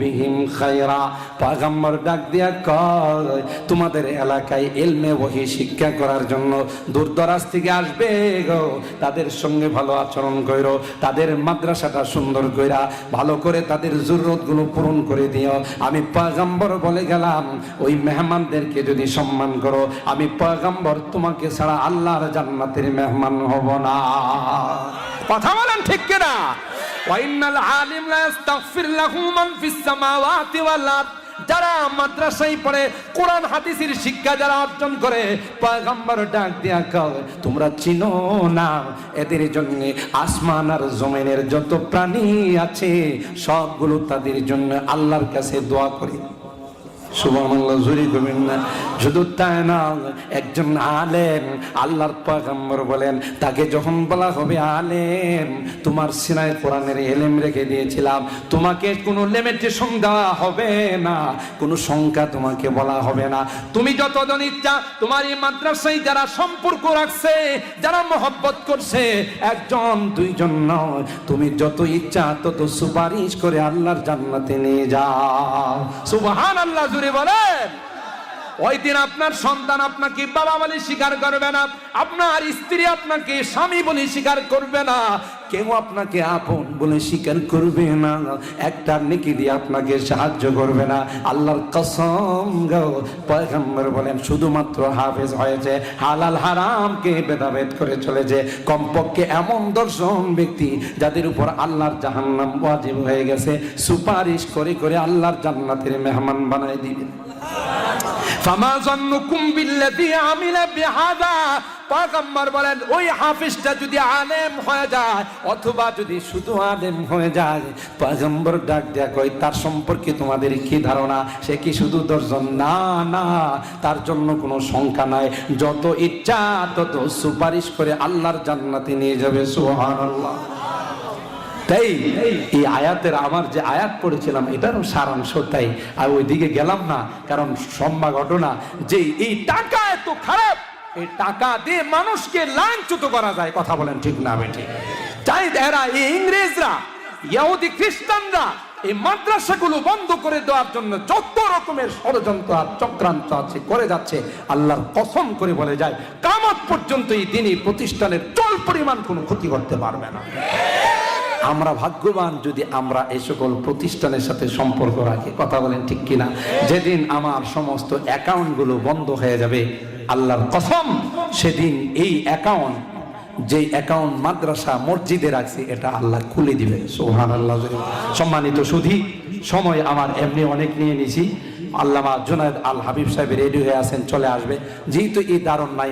বিহিম খায়রা। পয়গম্বর ডাক দিয়া কয়, তোমাদের এলাকায় এলমে বহি শিক্ষা করার জন্য দূর দরাজ থেকে আসবে গো। তাদের সঙ্গে ভালো আচরণ কইরো। তাদের মাদ্রাসাটা সুন্দর কইরা ভালো করে তাদের জরুরতগুলো পূরণ করে দিও। আমি পয়গম্বর বলে গেলাম, ওই মেহমানদেরকে যদি সম্মান করো, আমি পয়গম্বর তোমাকে ছাড়া আল্লাহর জান্নাতের মেহমান হব না। কথা বলেন ঠিক কিনা? যারা মাদ্রাসায় পড়ে, কোরআন, হাদিসের শিক্ষা যারা অর্জন করে, পয়গম্বর ডাক দিয়া তোমরা চিনো না, এদের জন্য আসমান আর জমিনের যত প্রাণী আছে, সবগুলো তাদের জন্য আল্লাহর কাছে দোয়া করে। সুবহানাল্লাহ জুরি না শুধু তাই না একজন আলেম আল্লাহর বলেন, তাকে যখন বলা হবে আলেম, তোমার কোরআনের এলেম রেখে দিয়েছিলাম, তোমাকে কোনো লিমিটেশন দেওয়া হবে না, কোনো সংখ্যা তোমাকে বলা হবে না। তুমি যতজন ইচ্ছা, তোমার এই মাদ্রাসায় যারা সম্পর্ক রাখছে, যারা মহব্বত করছে, একজন, দুইজন নয়। তুমি যত ইচ্ছা, তত সুপারিশ করে আল্লাহর জান্নাতে নিয়ে যাও। সুবহান আল্লাহ জুড়ে বলেন, ওই দিন আপনার সন্তান আপনাকে বাবা বলে স্বীকার করবে না, আপনার স্ত্রী আপনাকে স্বামী বলে স্বীকার করবে না কেউ আপনাকে আপন বলে স্বীকার করবে না। একটা নেকি দিয়ে আপনাকে সাহায্য করবে না। আল্লাহর কসম পয়গম্বর বলেন, শুধুমাত্র হাফেজ হয়েছে, হালাল হারামকে ভেদাভেদ করে চলেছে। কমপক্ষে এমন দর্শন ব্যক্তি যাদের উপর আল্লাহর জাহান্নাম ওয়াজিব হয়ে গেছে, সুপারিশ করে করে আল্লাহর জান্নাতের মেহমান বানায় দিবেন ফামা জন্নুকুম বিল্লাযী আমিলা বিহাদা পয়গম্বর বলেন, ওই হাফিজটা যদি আলেম হয়ে যায়, অথবা যদি শুধু আলেম হয়ে যায়, পয়গম্বর ডাক দেয়া কই তার সম্পর্কে তোমাদের কি ধারণা? সে কি শুধু দর্জন না না, তার জন্য কোনো সংখ্যা নাই। যত ইচ্ছা, তত সুপারিশ করে আল্লাহর জান্নাতে নিয়ে যাবে, সুবহানাল্লাহ। তাই এই আয়াতের আমার যে আয়াত পড়েছিলাম, এটারও সারাংশ তাই। আর ওইদিকে গেলাম না, কারণ সম্ভা ঘটনা যে এই টাকা এত খারাপ এই টাকা দিয়ে মানুষকে লাঞ্ছিত করা যায়, কথা বলেন ঠিক না ঠিক তাই এরা এই ইংরেজরা, ইয়াহুদি খ্রিস্টানরা এই মাদ্রাসাগুলো বন্ধ করে দেওয়ার জন্য যত রকমের ষড়যন্ত্র আর চক্রান্ত আছে, করে যাচ্ছে, আল্লাহর কসম করে বলে যায়, কামত পর্যন্ত এই দিনই প্রতিষ্ঠানের চল পরিমাণ কোনো ক্ষতি করতে পারবে না। আমরা ভাগ্যবান যদি আমরা এই সকল প্রতিষ্ঠানের সাথে সম্পর্ক রাখি। কথা বলেন ঠিক কিনা? যেদিন আমার সমস্ত অ্যাকাউন্টগুলো বন্ধ হয়ে যাবে, আল্লাহর কসম, সেদিন এই অ্যাকাউন্ট যে অ্যাকাউন্ট মাদ্রাসা, মসজিদে রাখছি, এটা আল্লাহ খুলে দিবে। সোহান আল্লাহ সম্মানিত সুধি, সময় আমার এমনি অনেক নিয়ে নিছি। আল্লামা জুনায়দ আল হাবিব সাহেব রেডি হয়ে আছেন, চলে আসবে। যেহেতু এই দারুণ নাই